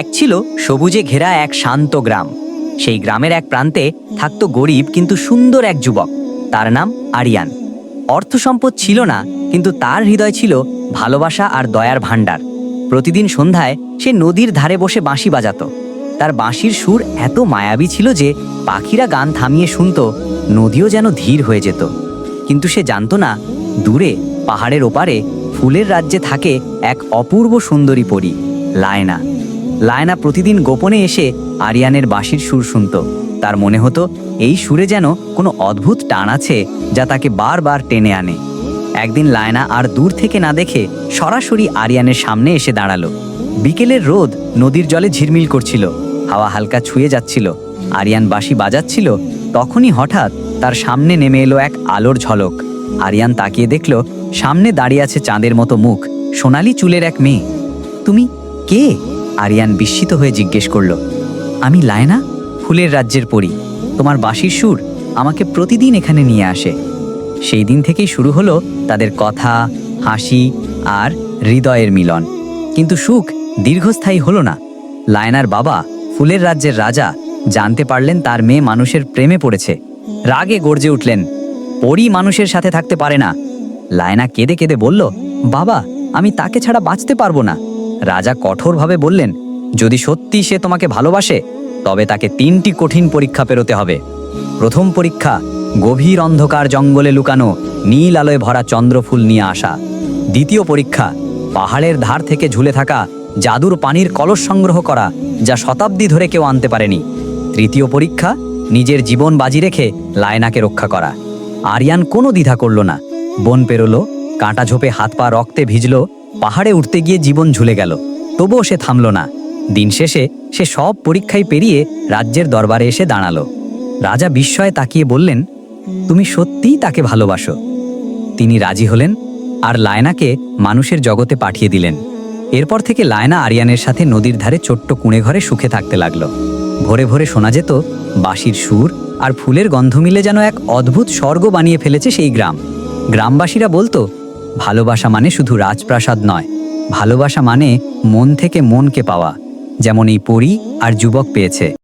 এক ছিল সবুজে ঘেরা এক শান্ত গ্রাম। সেই গ্রামের এক প্রান্তে থাকত গরিব কিন্তু সুন্দর এক যুবক। তার নাম আরিয়ান। অর্থ সম্পদ ছিল না, কিন্তু তার হৃদয় ছিল ভালোবাসা আর দয়ার ভাণ্ডার। প্রতিদিন সন্ধ্যায় সে নদীর ধারে বসে বাঁশি বাজাত। তার বাঁশির সুর এত মায়াবী ছিল যে পাখিরা গান থামিয়ে শুনত, নদীও যেন ধীর হয়ে যেত। কিন্তু সে জানতো না, দূরে, পাহাড়ের ওপারে, ফুলের রাজ্যে থাকে এক অপূর্ব সুন্দরী পরী, লায়না। লায়না প্রতিদিন গোপনে এসে আরিয়ানের বাঁশির সুর শুনত। তার মনে হতো, এই সুরে যেন কোনো অদ্ভুত টান আছে যা তাকে বারবার টেনে আনে। একদিন লায়না আর দূর থেকে না দেখে সরাসরি আরিয়ানের সামনে এসে দাঁড়াল। বিকেলের রোদ নদীর জলে ঝিরমিল করছিল, হাওয়া হালকা ছুঁয়ে যাচ্ছিল, আরিয়ান বাঁশি বাজাচ্ছিল, তখনই হঠাৎ তার সামনে নেমে এলো এক আলোর ঝলক। আরিয়ান তাকিয়ে দেখল, সামনে দাঁড়িয়ে আছে চাঁদের মতো মুখ, সোনালি চুলের এক মেয়ে। তুমি কে? আরিয়ান বিস্মিত হয়ে জিজ্ঞেস করল, আমি লায়না? ফুলের রাজ্যের পরি। তোমার বাঁশির সুর আমাকে প্রতিদিন এখানে নিয়ে আসে। সেই দিন থেকেই শুরু হলো তাদের কথা, হাসি আর হৃদয়ের মিলন। কিন্তু সুখ দীর্ঘস্থায়ী হলো না। লায়নার বাবা ফুলের রাজ্যের রাজা জানতে পারলেন তার মেয়ে মানুষের প্রেমে পড়েছে। রাগে গর্জে উঠলেন পরই মানুষের সাথে থাকতে পারে না। লায়না কেঁদে কেঁদে বলল, বাবা, আমি তাকে ছাড়া বাঁচতে পারব না। রাজা কঠোরভাবে বললেন, যদি সত্যি সে তোমাকে ভালোবাসে, তবে তাকে তিনটি কঠিন পরীক্ষা পেরোতে হবে। প্রথম পরীক্ষা, গভীর অন্ধকার জঙ্গলে লুকানো, নীল আলোয় ভরা চন্দ্রফুল নিয়ে আসা। দ্বিতীয় পরীক্ষা, পাহাড়ের ধার থেকে ঝুলে থাকা জাদুর পানির কলস সংগ্রহ করা, যা শতাব্দী ধরে কেউ আনতে পারেনি। তৃতীয় পরীক্ষা, নিজের জীবন বাজি রেখে লায়নাকে রক্ষা করা। আরিয়ান কোনো দ্বিধা করল না। বন পেরোলো, কাঁটা ঝোপে হাত পা রক্তে ভিজল পাহাড়ে উঠতে গিয়ে জীবন ঝুলে গেল। তবুও সে থামল না। দিন শেষে সে সব পরীক্ষায় পেরিয়ে রাজ্যের দরবারে এসে দাঁড়াল। রাজা বিস্ময়ে তাকিয়ে বললেন, তুমি সত্যিই তাকে ভালোবাসো। তিনি রাজি হলেন আর লায়নাকে মানুষের জগতে পাঠিয়ে দিলেন। এরপর থেকে লায়না আরিয়ানের সাথে নদীর ধারে ছোট্ট কুঁড়ে ঘরে সুখে থাকতে লাগল। ভোরে ভোরে শোনা যেত, বাঁশির সুর আর ফুলের গন্ধ মিলে যেন এক অদ্ভুত স্বর্গ বানিয়ে ফেলেছে সেই গ্রাম। গ্রামবাসীরা বলতো ভালোবাসা মানে শুধু রাজপ্রাসাদ নয়। ভালোবাসা মানে মন থেকে মনকে পাওয়া, যেমন এই পরী আর যুবক পেয়েছে।